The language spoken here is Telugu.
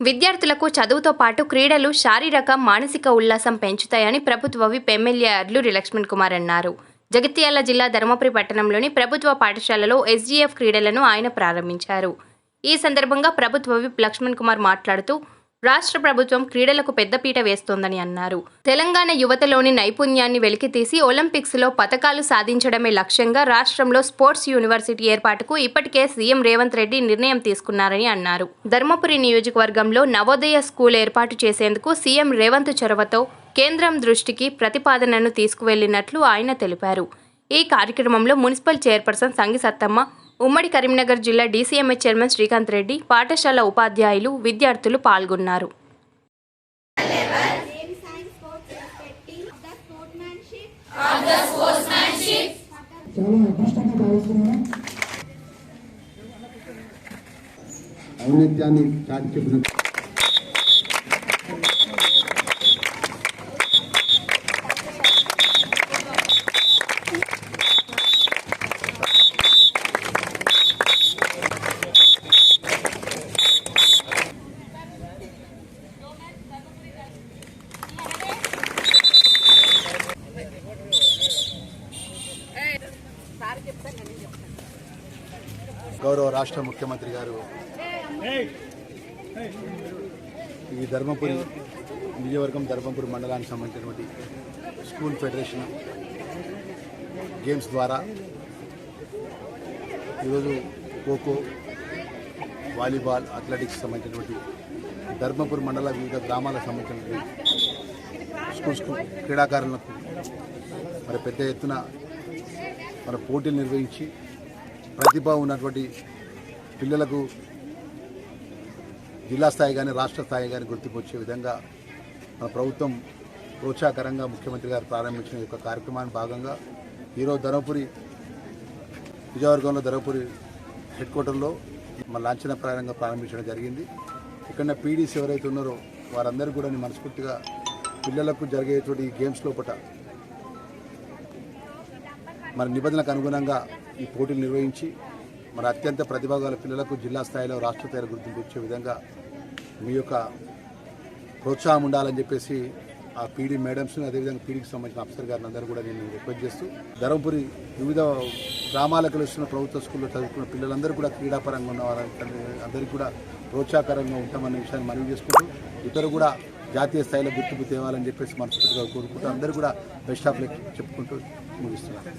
విద్యార్థులకు చదువుతో పాటు క్రీడలు శారీరక మానసిక ఉల్లాసం పెంచుతాయని ప్రభుత్వ విప్ ఎమ్మెల్యే అర్లు లక్ష్మణ్ కుమార్ అన్నారు. జగిత్యాల జిల్లా ధర్మపురి పట్టణంలోని ప్రభుత్వ పాఠశాలలో ఎస్జీఎఫ్ క్రీడలను ఆయన ప్రారంభించారు. ఈ సందర్భంగా ప్రభుత్వ విప్ లక్ష్మణ్ కుమార్ మాట్లాడుతూ రాష్ట్ర ప్రభుత్వం క్రీడలకు పెద్దపీట వేస్తోందని అన్నారు. తెలంగాణ యువతలోని నైపుణ్యాన్ని వెలికితీసి ఒలింపిక్స్లో పథకాలు సాధించడమే లక్ష్యంగా రాష్ట్రంలో స్పోర్ట్స్ యూనివర్సిటీ ఏర్పాటుకు ఇప్పటికే సీఎం రేవంత్ రెడ్డి నిర్ణయం తీసుకున్నారని అన్నారు. ధర్మపురి నియోజకవర్గంలో నవోదయ స్కూల్ ఏర్పాటు చేసేందుకు సీఎం రేవంత్ చొరవతో కేంద్రం దృష్టికి ప్రతిపాదనను తీసుకువెళ్ళినట్లు ఆయన తెలిపారు. ఈ కార్యక్రమంలో మున్సిపల్ చైర్పర్సన్ సంగి సత్తమ్మ ఉమ్మడి కరీంనగర్ జిల్లా డీసీఎంఏ చైర్మన్ శ్రీకాంత్ రెడ్డి పాఠశాల ఉపాధ్యాయులు విద్యార్థులు పాల్గొన్నారు. Navy science గౌరవ రాష్ట్ర ముఖ్యమంత్రి గారు ఈ ధర్మపురి నియోజకవర్గం ధర్మపురి మండలానికి సంబంధించినటువంటి స్కూల్ ఫెడరేషన్ గేమ్స్ ద్వారా ఈరోజు ఖోఖో వాలీబాల్ అథ్లెటిక్స్ సంబంధించినటువంటి ధర్మపురి మండల వివిధ గ్రామాలకు సంబంధించినటువంటి స్కూల్ స్కూల్ క్రీడాకారులకు మరి పెద్ద ఎత్తున మన పోటీలు నిర్వహించి ప్రతిభ ఉన్నటువంటి పిల్లలకు జిల్లా స్థాయి కానీ రాష్ట్ర స్థాయి కానీ గుర్తింపు వచ్చే విధంగా మన ప్రభుత్వం ప్రోత్సాహకరంగా ముఖ్యమంత్రి గారు ప్రారంభించిన యొక్క కార్యక్రమాన్ని భాగంగా ఈరోజు ధర్మపురి విజయవర్గంలో ధర్మపురి హెడ్ క్వార్టర్లో మన లాంఛనప్రాయంగా ప్రారంభించడం జరిగింది. ఇక్కడ పీడీస్ ఎవరైతే ఉన్నారో వారందరూ కూడా మనస్ఫూర్తిగా పిల్లలకు జరిగేటువంటి ఈ గేమ్స్ లోపల మన నిబంధనలకు అనుగుణంగా ఈ పోటీలు నిర్వహించి మన అత్యంత ప్రతిభ పిల్లలకు జిల్లా స్థాయిలో రాష్ట్ర స్థాయిలో గుర్తింపు ఇచ్చే విధంగా మీ యొక్క ప్రోత్సాహం ఉండాలని చెప్పేసి ఆ పీడీ మేడమ్స్ని అదేవిధంగా పీడీకి సంబంధించిన ఆఫీసర్ గారిని అందరూ కూడా నేను రిక్వెస్ట్ చేస్తూ ధర్మపురి వివిధ గ్రామాలకు వస్తున్న ప్రభుత్వ స్కూల్లో చదువుకున్న పిల్లలందరూ కూడా క్రీడాపరంగా ఉన్న వారందరికీ అందరికీ కూడా ప్రోత్సాహకరంగా ఉంటామన్న విషయాన్ని మనవి చేసుకుంటూ ఇతరు కూడా జాతీయ స్థాయిలో గుర్తింపు తేవాలని చెప్పేసి మనస్ఫూర్తిగా కోరుకుంటూ అందరూ కూడా బెస్ట్ ఆఫ్ లెక్ చెప్పుకుంటూ ముగిస్తున్నారు